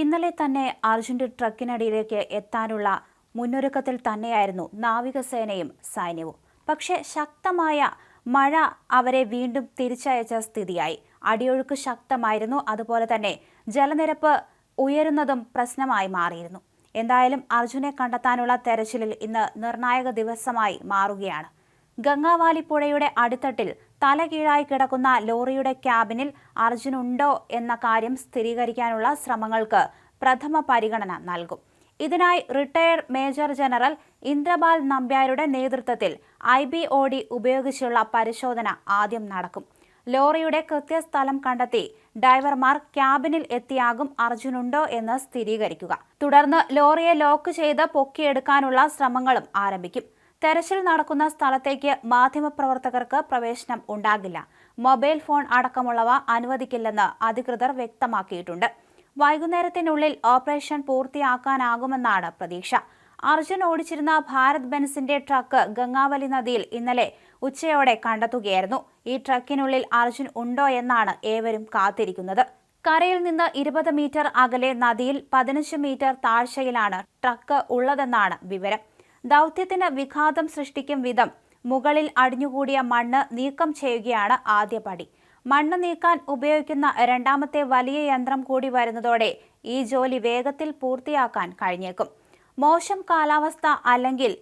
ഇന്നലെ തന്നെ അർജുന്റെ ട്രക്കിനടിയിലേക്ക് എത്താനുള്ള മുന്നൊരുക്കത്തിൽ തന്നെയായിരുന്നു നാവികസേനയും സൈന്യവും. പക്ഷെ ശക്തമായ മഴ അവരെ വീണ്ടും തിരിച്ചയച്ച സ്ഥിതിയായി. അടിയൊഴുക്ക് ശക്തമായിരുന്നു. അതുപോലെ തന്നെ ജലനിരപ്പ് ഉയരുന്നതും പ്രശ്നമായി മാറിയിരുന്നു. എന്തായാലും അർജുനെ കണ്ടെത്താനുള്ള തെരച്ചിലിൽ ഇന്ന് നിർണായക ദിവസമായി മാറുകയാണ്. ഗംഗാവാലി പുഴയുടെ അടിത്തട്ടിൽ തലകീഴായി കിടക്കുന്ന ലോറിയുടെ ക്യാബിനിൽ അർജുൻ ഉണ്ടോ എന്ന കാര്യം സ്ഥിരീകരിക്കാനുള്ള ശ്രമങ്ങൾക്ക് പ്രഥമ പരിഗണന നൽകും. ഇതിനായി റിട്ടയർഡ് മേജർ ജനറൽ ഇന്ദ്രപാൽ നമ്പ്യാരുടെ നേതൃത്വത്തിൽ ഐ ബി ഒ ഡി ഉപയോഗിച്ചുള്ള പരിശോധന ആദ്യം നടക്കും. ലോറിയുടെ കൃത്യസ്ഥലം കണ്ടെത്തി ഡ്രൈവർമാർ ക്യാബിനിൽ എത്തിയാകും അർജുനുണ്ടോ എന്ന് സ്ഥിരീകരിക്കുക. തുടർന്ന് ലോറിയെ ലോക്ക് ചെയ്ത് പൊക്കിയെടുക്കാനുള്ള ശ്രമങ്ങളും ആരംഭിക്കും. തെരച്ചിൽ നടക്കുന്ന സ്ഥലത്തേക്ക് മാധ്യമപ്രവർത്തകർക്ക് പ്രവേശനം ഉണ്ടാകില്ല. മൊബൈൽ ഫോൺ അടക്കമുള്ളവ അനുവദിക്കില്ലെന്ന് അധികൃതർ വ്യക്തമാക്കിയിട്ടുണ്ട്. വൈകുന്നേരത്തിനുള്ളിൽ ഓപ്പറേഷൻ പൂർത്തിയാക്കാനാകുമെന്നാണ് പ്രതീക്ഷ. അർജുൻ ഓടിച്ചിരുന്ന ഭാരത് ബെൻസിന്റെ ട്രക്ക് ഗംഗാവലി നദിയിൽ ഇന്നലെ ഉച്ചയോടെ കണ്ടെത്തുകയായിരുന്നു. ഈ ട്രക്കിനുള്ളിൽ അർജുൻ ഉണ്ടോ എന്നാണ് ഏവരും കാത്തിരിക്കുന്നത്. കരയിൽ നിന്ന് ഇരുപത് മീറ്റർ അകലെ നദിയിൽ പതിനഞ്ച് മീറ്റർ താഴ്ചയിലാണ് ട്രക്ക് ഉള്ളതെന്നാണ് വിവരം. ദൗത്യത്തിന് വിഘാതം സൃഷ്ടിക്കും വിധം മുകളിൽ അടിഞ്ഞുകൂടിയ മണ്ണ് നീക്കം ചെയ്യുകയാണ് ആദ്യപടി മണ്ണ് നീക്കാൻ ഉപയോഗിക്കുന്ന രണ്ടാമത്തെ വലിയ യന്ത്രം കൂടി വരുന്നതോടെ ഈ ജോലി വേഗത്തിൽ പൂർത്തിയാക്കാൻ കഴിഞ്ഞേക്കും. മോശം കാലാവസ്ഥ അല്ലെങ്കിൽ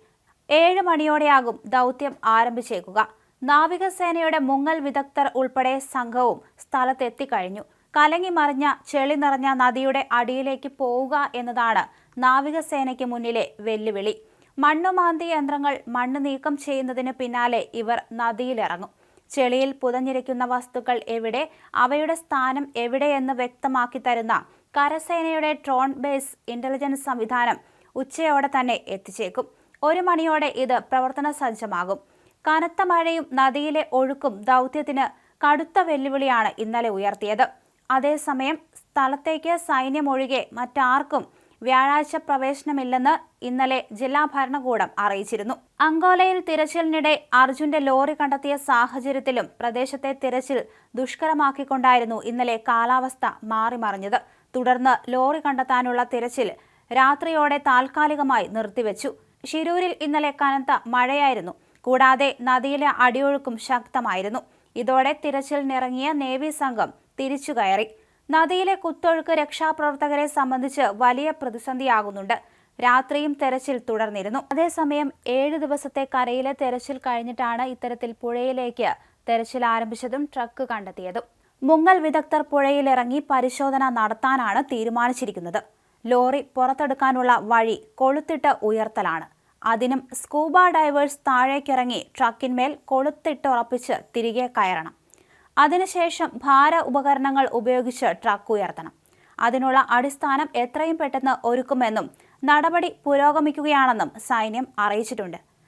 ഏഴ് മണിയോടെയാകും ദൗത്യം ആരംഭിച്ചേക്കുക. നാവികസേനയുടെ മുങ്ങൽ വിദഗ്ധർ ഉൾപ്പെടെ സംഘവും സ്ഥലത്തെത്തിക്കഴിഞ്ഞു. കലങ്ങി മറിഞ്ഞ ചെളി നിറഞ്ഞ നദിയുടെ അടിയിലേക്ക് പോവുക എന്നതാണ് നാവികസേനയ്ക്ക് മുന്നിലെ വെല്ലുവിളി. മണ്ണുമാന്തി യന്ത്രങ്ങൾ മണ്ണ് നീക്കം ചെയ്യുന്നതിന് പിന്നാലെ ഇവർ നദിയിലിറങ്ങും. ചെളിയിൽ പുതഞ്ഞിരിക്കുന്ന വസ്തുക്കൾ എവിടെ അവയുടെ സ്ഥാനം എവിടെയെന്ന് വ്യക്തമാക്കി തരുന്ന കരസേനയുടെ ട്രോൺ ബേസ് ഇന്റലിജൻസ് സംവിധാനം ഉച്ചയോടെ തന്നെ എത്തിച്ചേക്കും. ഒരു മണിയോടെ ഇത് പ്രവർത്തന സജ്ജമാകും. കനത്ത മഴയും നദിയിലെ ഒഴുക്കും ദൗത്യത്തിന് കടുത്ത വെല്ലുവിളിയാണ് ഇന്നലെ ഉയർത്തിയത്. അതേസമയം സ്ഥലത്തേക്ക് സൈന്യമൊഴികെ മറ്റാർക്കും വ്യാഴാഴ്ച പ്രവേശനമില്ലെന്ന് ഇന്നലെ ജില്ലാ ഭരണകൂടം അറിയിച്ചിരുന്നു. അങ്കോലയിൽ തിരച്ചിലിനിടെ അർജുന്റെ ലോറി കണ്ടെത്തിയ സാഹചര്യത്തിലും പ്രദേശത്തെ തിരച്ചിൽ ദുഷ്കരമാക്കിക്കൊണ്ടായിരുന്നു ഇന്നലെ കാലാവസ്ഥ മാറിമറിഞ്ഞത്. തുടർന്ന് ലോറി കണ്ടെത്താനുള്ള തിരച്ചിൽ രാത്രിയോടെ താൽക്കാലികമായി നിർത്തിവെച്ചു. ഷിരൂരിൽ ഇന്നലെ കനത്ത മഴയായിരുന്നു. കൂടാതെ നദിയിലെ അടിയൊഴുക്കും ശക്തമായിരുന്നു. ഇതോടെ തിരച്ചിലിനിറങ്ങിയ നേവി സംഘം തിരിച്ചുകയറി. നദിയിലെ കുത്തൊഴുക്ക് രക്ഷാപ്രവർത്തകരെ സംബന്ധിച്ച് വലിയ പ്രതിസന്ധിയാകുന്നുണ്ട്. രാത്രിയും തെരച്ചിൽ തുടർന്നിരുന്നു. അതേസമയം ഏഴ് ദിവസത്തെ കരയിലെ തെരച്ചിൽ കഴിഞ്ഞിട്ടാണ് ഇത്തരത്തിൽ പുഴയിലേക്ക് തെരച്ചിൽ ആരംഭിച്ചതും ട്രക്ക് കണ്ടെത്തിയതും. മുങ്ങൽ വിദഗ്ധർ പുഴയിലിറങ്ങി പരിശോധന നടത്താനാണ് തീരുമാനിച്ചിരിക്കുന്നത്. ലോറി പുറത്തെടുക്കാനുള്ള വഴി കൊളുത്തിട്ട് ഉയർത്തലാണ്. അതിനും സ്കൂബ ഡൈവേഴ്സ് താഴേക്കിറങ്ങി ട്രക്കിന്മേൽ കൊളുത്തിട്ടുറപ്പിച്ച് തിരികെ കയറണം. അതിനുശേഷം ഭാര ഉപകരണങ്ങൾ ഉപയോഗിച്ച് ട്രക്ക് ഉയർത്തണം. അതിനുള്ള അടിസ്ഥാനം എത്രയും പെട്ടെന്ന് ഒരുക്കുമെന്നും നടപടി പുരോഗമിക്കുകയാണെന്നും സൈന്യം അറിയിച്ചിട്ടുണ്ട്.